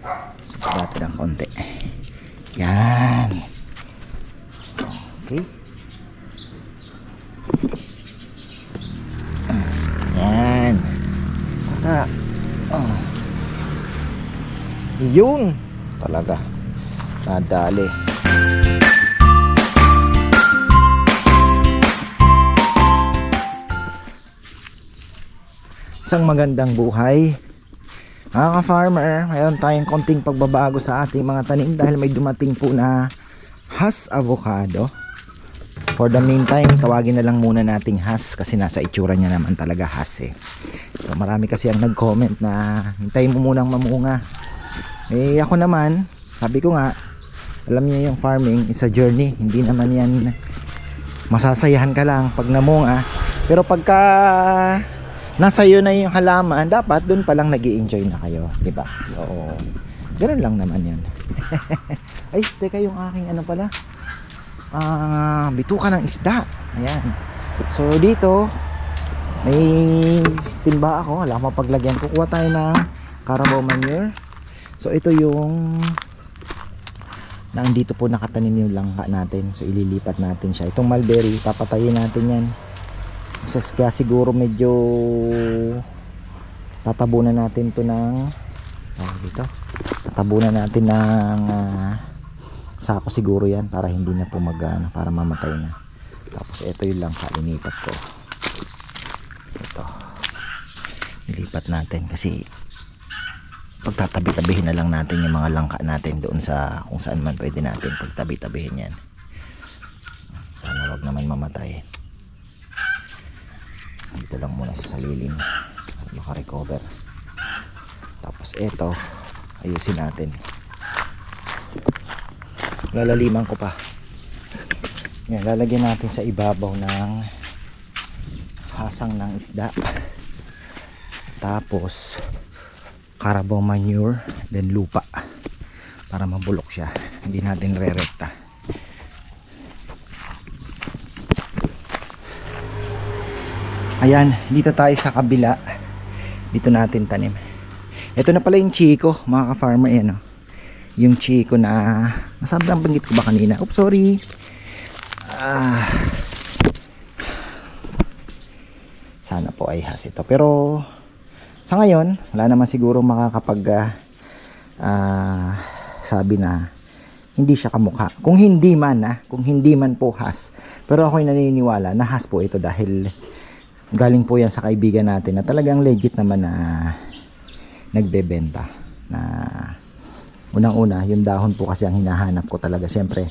So, natin ng konti. Yan. Okay. Yan. Para. Oh. Yun. Talaga. Nadali. Isang magandang buhay. Mga ka-farmer, mayroon tayong konting pagbabago sa ating mga tanim dahil may dumating po na has avocado. For the meantime, tawagin na lang muna nating has kasi nasa itsura niya naman talaga has eh. So marami kasi ang nag-comment na hintayin mo munang mamunga. Eh ako naman, sabi ko nga, alam niyo yung farming is a journey. Hindi naman yan masasayahan ka lang pag namunga. Pero pagka nasa iyo na yung halaman, dapat doon pa lang nag enjoy na kayo, di ba? So, ganoon lang naman yan. Ay, teka yung aking ano pala, ah, bituka ng isda. Ayan. So, dito, may timba ako, wala akong mapaglagyan. Kukuha tayo ng carabao manure. So, ito yung na andito po nakatanim yung langka natin. So, ililipat natin siya. Itong mulberry, papatayin natin yan. Kasi kaya siguro medyo tatabunan natin to ng ah, dito. Tatabunan natin ng ah, sako siguro yan para hindi na po mag ano, para mamatay na. Tapos ito yung langka linipat ko. Ito. Nilipat natin kasi pagtatabi-tabihin na lang natin yung mga langka natin doon sa kung saan man pwede natin pagtabi-tabihin yan. Sana wag naman mamatay dito lang muna sa lilim para makarecover. Tapos eto ayusin natin. Lalaliman ko pa. Yan lalagyan natin sa ibabaw ng hasang ng isda. Tapos carabao manure then lupa. Para mabulok siya. Hindi natin re-rekta Ayan, dito tayo sa kabila. Dito natin tanim. Ito na pala yung chiko, mga ka-farmer. Ayan, oh. Yung chiko na... Nasabi lang banggit ko ba kanina? Oops, sorry. Ah. Sana po ay has ito. Pero sa ngayon, wala naman siguro makakapag ah, sabi na hindi siya kamukha. Kung hindi man, ah, kung hindi man po has. Pero ako'y naniniwala na has po ito dahil galing po yan sa kaibigan natin na talagang legit naman na nagbebenta na unang una yung dahon po kasi ang hinahanap ko talaga syempre.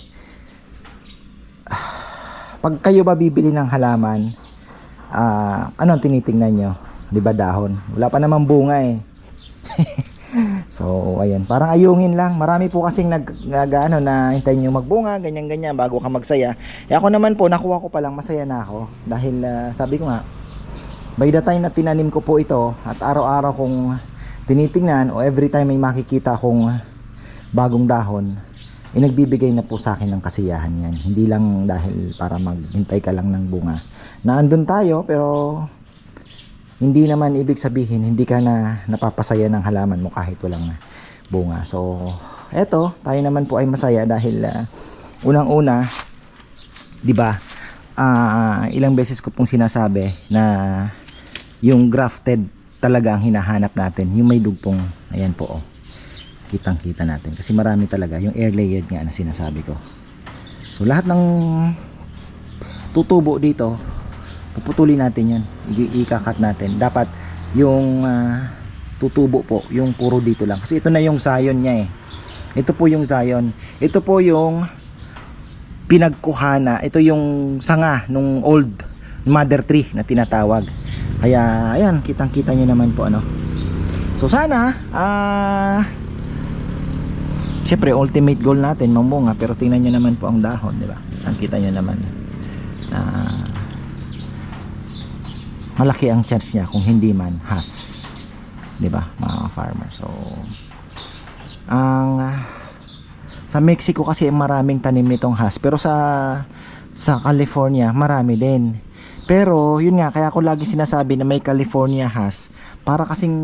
Pag kayo ba bibili ng halaman ah ano ang tinitingnan nyo? Di ba dahon? Wala pa namang bunga eh. So ayan parang ayungin lang. Marami po kasing nag, nag ano na hintayin nyo magbunga ganyan ganyan bago ka magsaya. Eh ako naman po nakuha ko pa lang masaya na ako. Dahil ah, sabi ko nga by the time na tinanim ko po ito at araw-araw kong tinitingnan o every time may makikita akong bagong dahon eh nagbibigay na po sa akin ng kasiyahan yan. Hindi lang dahil para maghintay ka lang ng bunga. Na andun tayo pero hindi naman ibig sabihin hindi ka na napapasaya ng halaman mo kahit walang bunga. So eto tayo naman po ay masaya dahil ah, unang-una di ba ah, ilang beses ko pong sinasabi na yung grafted talaga ang hinahanap natin. Yung may dugtong ayan po oh. kitang kita natin. Kasi marami talaga. Yung air layered nga na sinasabi ko. So lahat ng tutubo dito puputulin natin yan ikakat natin. Dapat yung ah, tutubo po yung puro dito lang. Kasi ito na yung zion niya eh. Ito po yung zion. Ito po yung pinagkuhana. Ito yung sanga nung old mother tree na tinatawag kaya ayan kitang kita nyo naman po ano so sana ah Siyempre, ultimate goal natin mamunga pero tingnan nyo naman po ang dahon, di ba? Ang kita nyo naman na malaki ang chance niya kung hindi man has. Di ba, mga farmer? So, ang ah, sa Mexico kasi maraming tanim nitong has pero sa sa California marami din. Pero yun nga kaya ko lagi sinasabi na may California has para kasing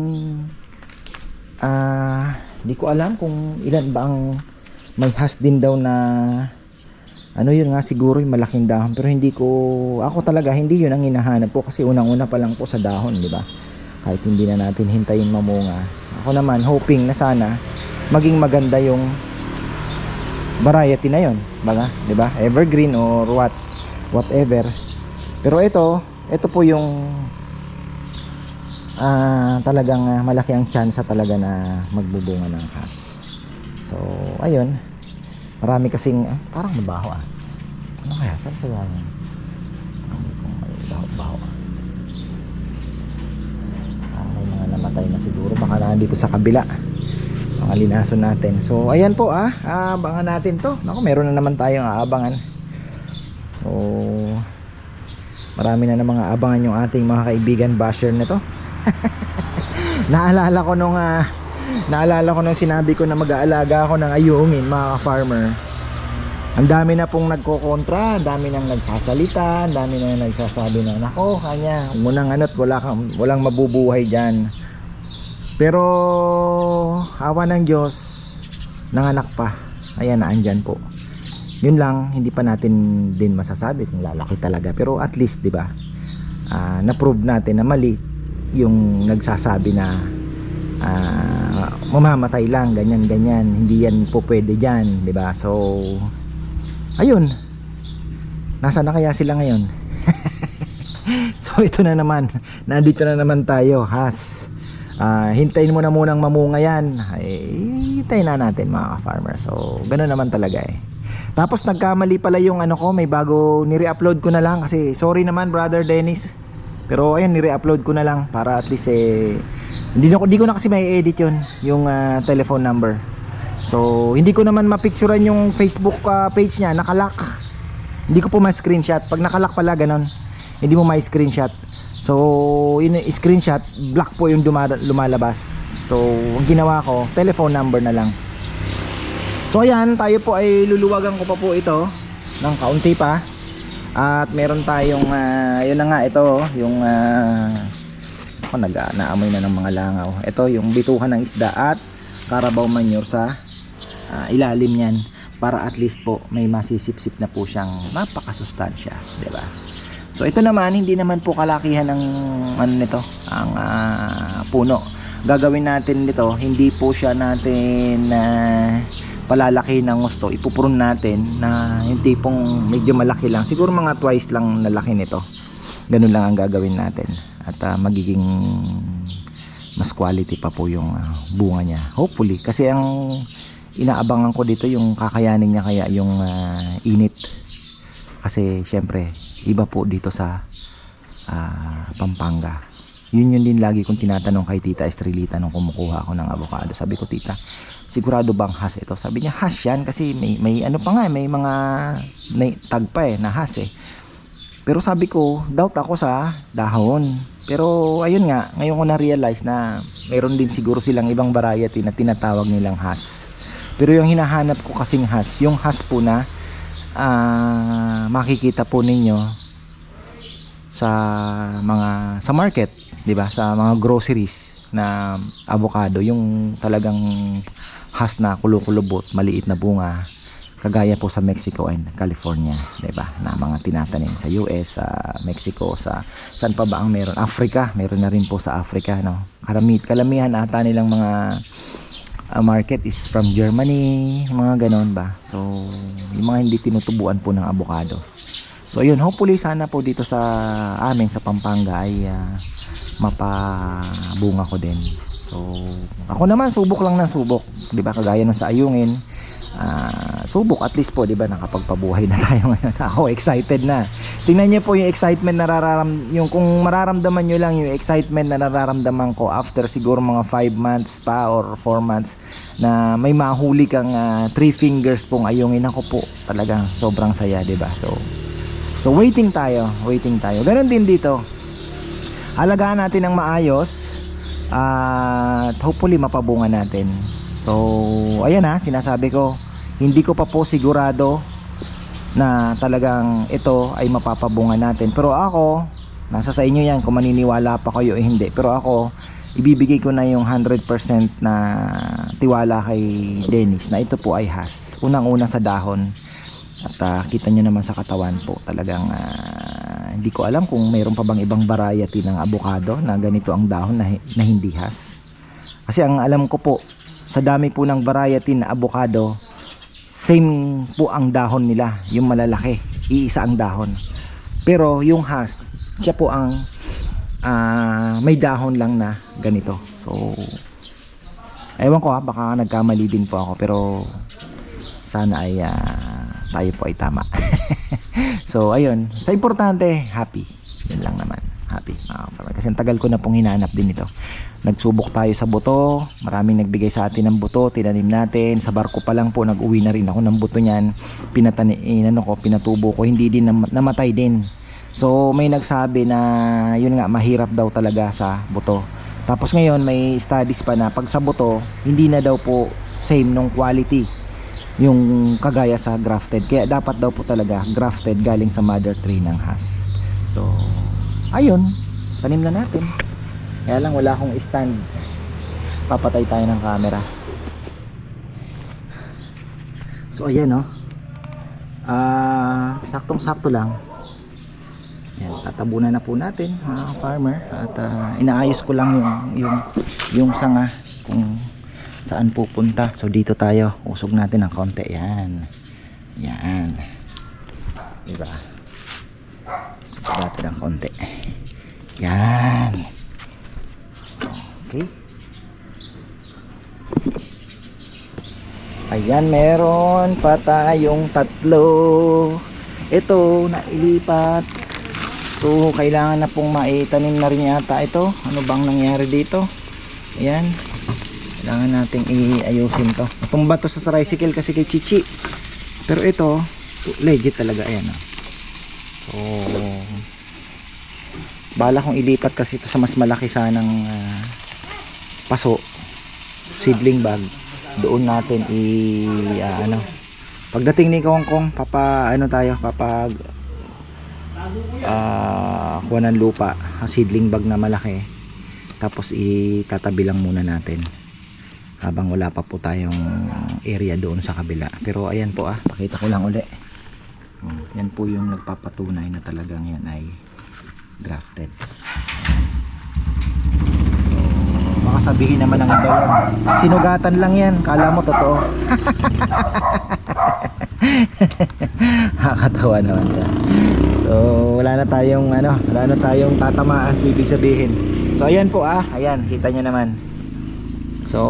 ah Hindi ko alam kung ilan ba ang may has din daw na ano yun nga siguro yung malaking dahon pero hindi ko ako talaga hindi yun ang hinahanap po kasi unang-una pa lang po sa dahon, di ba? Kahit hindi na natin hintayin mamunga. Ako naman hoping na sana maging maganda yung variety na yon, baga, 'di ba? Evergreen or what whatever. Pero ito, ito po yung ah talagang ah, malaki ang chance talaga na magbubunga ng has. So, ayun. Marami kasing ah, parang mabaho ah. Ano kaya? Saan kaya yun? Ano kung may baho-baho ah. Parang may mga namatay na siguro. Baka nandito sa kabila. Mga linason natin. So, ayan po ah. Abangan natin to. Naku, meron na naman tayong aabangan. So, marami na namang aabangan yung ating mga kaibigan basher na to. naalala ko nung ah, naalala ko nung sinabi ko na mag-aalaga ako ng ayungin mga farmer ang dami na pong nagkokontra ang dami nang nagsasalita ang dami na nagsasabi na nako kanya munang ano't wala kang, walang mabubuhay dyan. Pero awa ng Diyos nanganak pa. Ayan na andyan po yun lang hindi pa natin din masasabi kung lalaki talaga. Pero at least di ba ah, na-prove natin na mali yung nagsasabi na ah, mamamatay lang ganyan ganyan. Hindi yan po pwede diyan di ba? So ayun. Nasa na kaya sila ngayon? So ito na naman. Nandito na naman tayo has. Ah, hintayin mo na munang mamunga yan. Ay hintayin na natin mga ka-farmer. So ganoon naman talaga eh tapos nagkamali pala yung ano ko may bago nire-upload ko na lang kasi sorry naman brother Dennis. Pero ayun nire-upload ko na lang para at least eh hindi, na, hindi ko na kasi may edit yun yung ah, telephone number. So hindi ko naman mapicturean yung Facebook ah, page niya nakalock. Hindi ko po ma-screenshot. Pag nakalock pala ganon hindi mo ma-screenshot. So in screenshot black po yung lumalabas. So ang ginawa ko telephone number na lang so ayan tayo po ay luluwagan ko pa po ito ng kaunti pa. At meron tayong ah, yun na nga ito oh, yung uh, ako nag naamoy na ng mga langaw. Ito yung bituhan ng isda at carabao manure sa ah, ilalim niyan para at least po may masisip-sip na po siyang napakasustansya di ba? So ito naman hindi naman po kalakihan ng ano nito ang ah, puno. Gagawin natin nito hindi po siya natin na palalaki ng gusto ipuprune natin na yung tipong medyo malaki lang. Siguro mga twice lang nalaki nito. Ganun lang ang gagawin natin. At ah, magiging mas quality pa po yung ah, bunga niya. Hopefully kasi ang inaabangan ko dito yung kakayanin niya kaya yung ah, init. Kasi syempre iba po dito sa ah, Pampanga yun yun din lagi kong tinatanong kay tita Estrelita nung kumukuha ako ng avocado. Sabi ko tita sigurado bang has ito? Sabi niya has yan kasi may, may ano pa nga eh, may mga may tag pa eh na has eh. Pero sabi ko doubt ako sa dahon. Pero ayun nga ngayon ko na realize na mayroon din siguro silang ibang variety na tinatawag nilang has. Pero yung hinahanap ko kasing has yung has po na ah, makikita po ninyo sa mga sa market, 'di ba? Sa mga groceries na avocado, yung talagang has na kulukulubot, maliit na bunga, kagaya po sa Mexico and California, 'di ba? Na mga tinatanim sa US, sa Mexico, sa saan pa ba ang meron? Africa, meron na rin po sa Africa, no? Karamit, kalamihan ata nilang mga uh, market is from Germany, mga ganon ba? So, yung mga hindi tinutubuan po ng avocado. So yun, hopefully sana po dito sa amin sa Pampanga ay ah, mapabunga ko din. So ako naman subok lang ng subok, 'di ba? Kagaya nung sa ayungin, ah, subok at least po, 'di ba? Nakapagpabuhay na tayo ngayon. Ako excited na. Tingnan niyo po yung excitement na nararam yung kung mararamdaman niyo lang yung excitement na nararamdaman ko after siguro mga 5 months pa or 4 months na may mahuli kang 3 fingers pong ayungin ako po. Talagang sobrang saya, 'di ba? So So waiting tayo, waiting tayo. Ganon din dito. Alagaan natin ng maayos at hopefully mapabunga natin. So ayan ha, sinasabi ko, hindi ko pa po sigurado na talagang ito ay mapapabunga natin. Pero ako, nasa sa inyo yan kung maniniwala pa kayo o hindi. Pero ako, ibibigay ko na yung 100% na tiwala kay Dennis na ito po ay has. Unang-una sa dahon. At ah, kita nyo naman sa katawan po, talagang ah, hindi ko alam kung mayroon pa bang ibang variety ng avocado na ganito ang dahon na, na hindi has. Kasi ang alam ko po, sa dami po ng variety na avocado, same po ang dahon nila, yung malalaki, iisa ang dahon. Pero yung has, siya po ang ah, may dahon lang na ganito. So, ewan ko ha, baka nagkamali din po ako, pero sana ay ah, tayo po ay tama. so, ayun, sa importante, happy. Yun lang naman, happy. farmer. kasi tagal ko na pong hinanap din ito. Nagsubok tayo sa buto, maraming nagbigay sa atin ng buto, tinanim natin, sa barko pa lang po, nag-uwi na rin ako ng buto niyan, pinatani, eh, ano ko, pinatubo ko, hindi din nam- namatay din. So, may nagsabi na, yun nga, mahirap daw talaga sa buto. Tapos ngayon, may studies pa na pag sa buto, hindi na daw po same nung quality yung kagaya sa grafted. Kaya dapat daw po talaga grafted galing sa mother tree ng has. So, ayun, tanim na natin. Kaya lang wala akong stand. Papatay tayo ng camera. So, ayan no. Ah, saktong-sakto lang. Yan, tatabunan na po natin mga farmer at ah, inaayos ko lang yung yung yung sanga kung saan pupunta. So dito tayo, usog natin ng konti. Yan. Yan. Diba? Usog natin ng konti. Yan. Okay. Ayan, meron pa tayong tatlo. Ito, nailipat. So, kailangan na pong maitanim na rin yata ito. Ano bang nangyari dito? Ayan. Kailangan nating iayusin to. Natumba to sa tricycle kasi kay Chichi. Pero ito, legit talaga. Ayan. oh. So, bala kong ilipat kasi ito sa mas malaki sanang ah, paso. Seedling bag. Doon natin i ah, ano. Pagdating ni Kong Kong, papa ano tayo, papa ah kuha ng lupa, seedling bag na malaki. Tapos itatabi lang muna natin habang wala pa po tayong area doon sa kabila. Pero ayan po ah pakita ko lang uli. Hmm, yan po yung nagpapatunay na talagang yan ay grafted. So baka sabihin naman ng iba sinugatan lang yan. Kala mo totoo. Nakakatawa naman yan so wala na tayong ano wala na tayong tatamaan so ibig sabihin. So ayan po ah ayan kita nyo naman So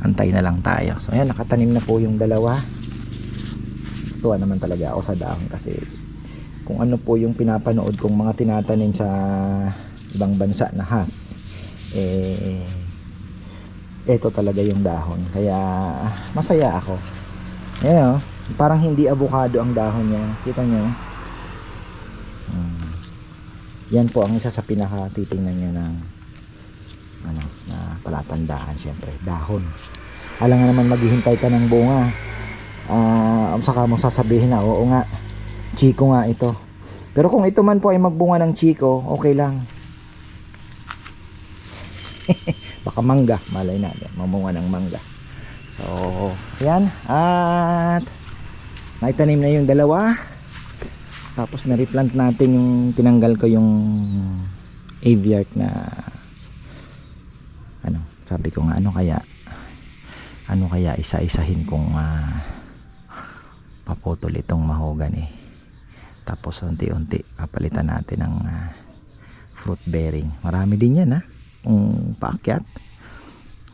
antay na lang tayo. So ayan nakatanim na po yung dalawa. Tuwa naman talaga ako sa dahon kasi kung ano po yung pinapanood kong mga tinatanim sa ibang bansa na has eh ito talaga yung dahon. Kaya masaya ako. Ayan oh, parang hindi avocado ang dahon niya. Kita niyo? Hmm. Yan po ang isa sa pinaka titingnan niyo ng ano, na palatandaan syempre, dahon. Alam nga naman maghihintay ka ng bunga. Ah, saka mo sasabihin na, oo nga, chiko nga ito. Pero kung ito man po ay magbunga ng chiko, okay lang. Baka mangga, malay natin, mamunga ng mangga. So, yan. At, naitanim na yung dalawa. Tapos na-replant natin yung tinanggal ko yung aviark na sabi ko nga ano kaya ano kaya isa-isahin kong uh, paputol itong mahogany tapos unti-unti papalitan natin ng ah, fruit bearing. Marami din yan ha kung paakyat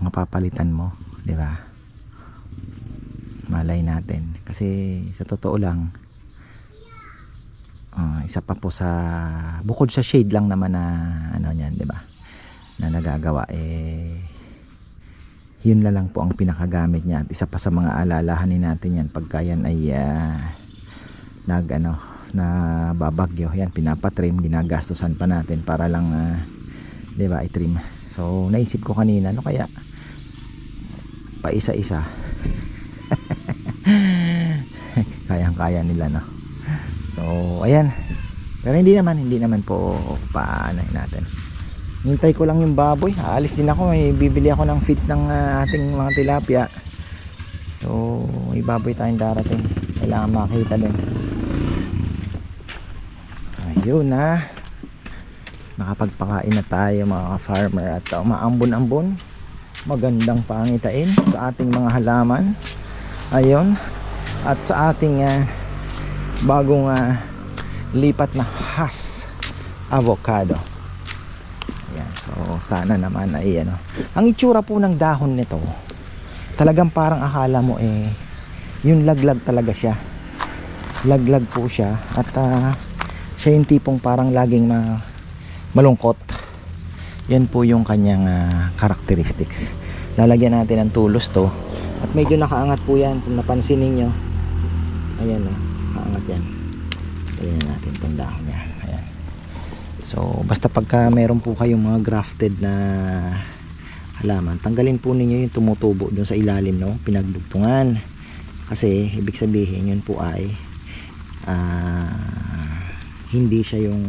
mapapalitan mo di ba? Malay natin. Kasi sa totoo lang ah, isa pa po sa bukod sa shade lang naman na ano niyan di ba? Na nagagawa eh yun na lang po ang pinakagamit niya at isa pa sa mga alalahanin natin yan. Pagka yan ay ah, nag ano na babagyo yan pinapatrim ginagastusan pa natin para lang ah, di ba i-trim. So naisip ko kanina no kaya? Pa isa isa kayang kaya nila no? So ayan. Pero hindi naman hindi naman po paano natin Hintay ko lang yung baboy. Aalis din ako. May bibili ako ng feeds ng ah, ating mga tilapia. So, may baboy tayong darating. Kailangan makita din. Ayun na. Nakapagpakain na tayo mga farmer at uh, maambon-ambon. Magandang pangitain sa ating mga halaman. Ayun. At sa ating ah, bagong ah, lipat na has avocado. So sana naman ay ano. Ang itsura po ng dahon nito, talagang parang akala mo eh, yung laglag talaga siya. Laglag po siya at ah, siya yung tipong parang laging ma malungkot. Yan po yung kanyang ah, characteristics. Lalagyan natin ng tulos to at medyo nakaangat po yan kung napansin ninyo. Ayan o, nakaangat yan. Tingnan natin itong dahon niya. So, basta pagka meron po kayong mga grafted na halaman, tanggalin po ninyo yung tumutubo dun sa ilalim no, pinagdugtungan. Kasi, ibig sabihin, yun po ay ah, hindi siya yung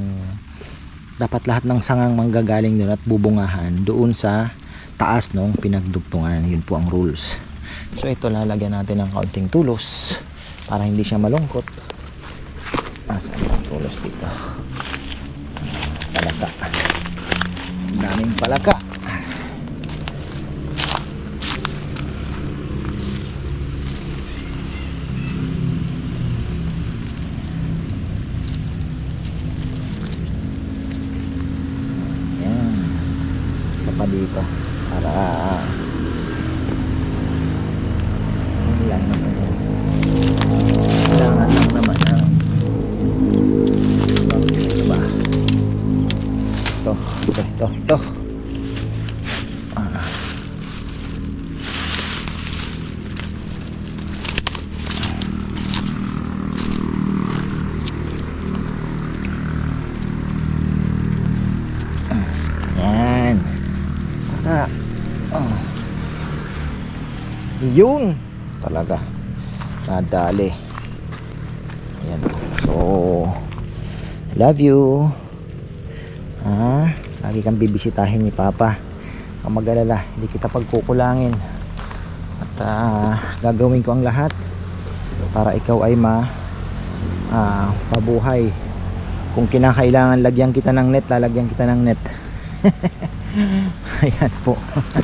dapat lahat ng sangang manggagaling doon at bubungahan doon sa taas nung pinagdugtungan. Yun po ang rules. So, ito lalagyan natin ng kaunting tulos para hindi siya malungkot. Asan ang tulos dito? Palaka. Daming palaka. Yun. Talaga. Nadali. Ayan. So, love you. Ah, lagi kang bibisitahin ni Papa. Kung mag-alala, hindi kita pagkukulangin. At ah, gagawin ko ang lahat para ikaw ay ma ah, pabuhay. Kung kinakailangan lagyan kita ng net, lalagyan kita ng net. Ayan po.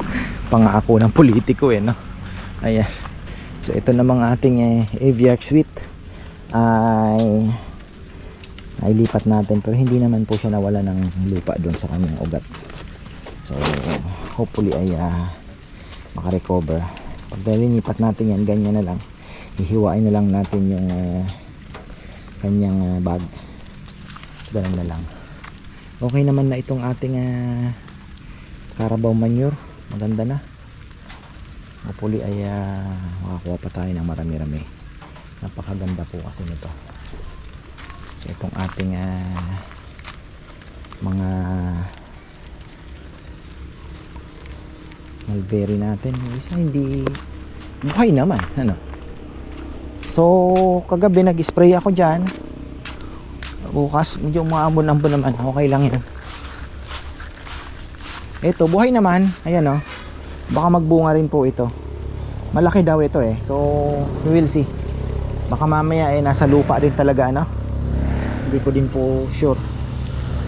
Pangako ng politiko eh, no? Ayan. So ito namang ating eh, aviark suite ay ay lipat natin pero hindi naman po siya nawala ng lupa doon sa kanyang ugat. So hopefully ay uh, makarecover. Pag nilipat natin yan, ganyan na lang. Hihiwain na lang natin yung uh, kanyang uh, bag. Ganun na lang. Okay naman na itong ating uh, Carabao manure. Maganda na. Hopefully ay uh, makakuha pa tayo ng marami-rami. Napakaganda po kasi nito. So itong ating ah, mga mulberry natin, isa hindi buhay naman, ano. So kagabi nag-spray ako diyan. Bukas medyo umaambon-ambon naman, okay lang 'yan. Ito, buhay naman. Ayan oh. Baka magbunga rin po ito. Malaki daw ito eh. So, we will see. Baka mamaya eh nasa lupa din talaga ano. Hindi ko din po sure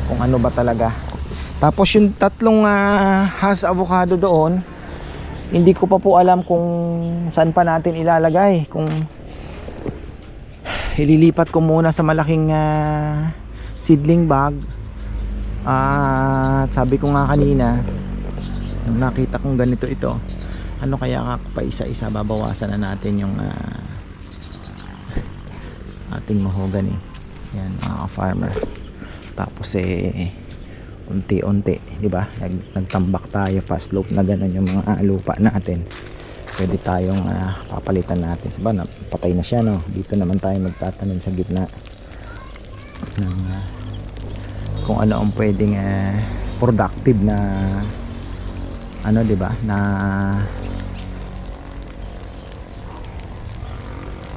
kung ano ba talaga. Tapos yung tatlong ah, has avocado doon, hindi ko pa po alam kung saan pa natin ilalagay. Kung ililipat ko muna sa malaking ah, seedling bag. At sabi ko nga kanina, nung nakita kong ganito ito, ano kaya pa isa-isa babawasan na natin yung ah, ating mahogany. Yan, mga farmer. Tapos eh unti-unti, di ba? Nag, nagtambak tayo pa slope na ganun yung mga ah, lupa natin. Pwede tayong ah, papalitan natin. Diba, na, patay na siya, no? Dito naman tayo magtatanim sa gitna ng ah, kung ano ang pwedeng ah, productive na ano, di ba? Na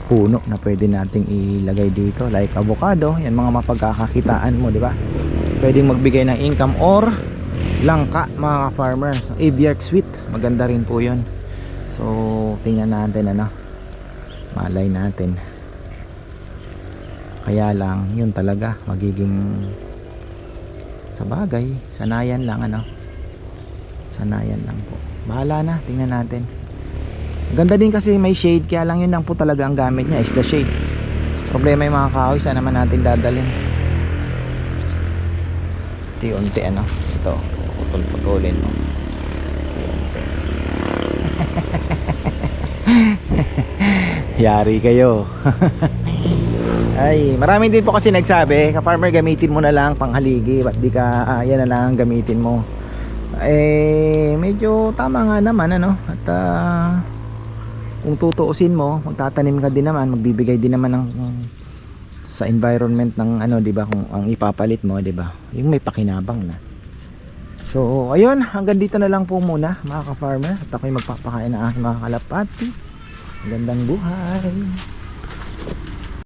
puno na pwede nating ilagay dito. Like avocado yan mga mapagkakakitaan mo di ba? Pwedeng magbigay ng income or langka mga ka-farmer. So, aviark sweet maganda rin po yun. So tingnan natin ano? Malay natin. Kaya lang yun talaga magiging sa bagay sanayan lang ano sanayan lang po. Bahala na tingnan natin. Ganda din kasi may shade kaya lang yun lang po talaga ang gamit niya is the shade. Problema yung mga kahoy saan naman natin dadalhin. Unti-unti ano? Ito putol-putulin mo. Yari kayo. Ay marami din po kasi nagsabi ka-farmer gamitin mo na lang panghaligi ba't di ka ah, yan na lang ang gamitin mo eh medyo tama nga naman ano? At ah, kung tutuusin mo magtatanim ka din naman magbibigay din naman ng sa environment ng ano 'di ba? Kung ang ipapalit mo 'di ba? Yung may pakinabang na. So ayun hanggang dito na lang po muna mga ka-farmer. At ako'y magpapakain ng aking mga kalapati. Magandang buhay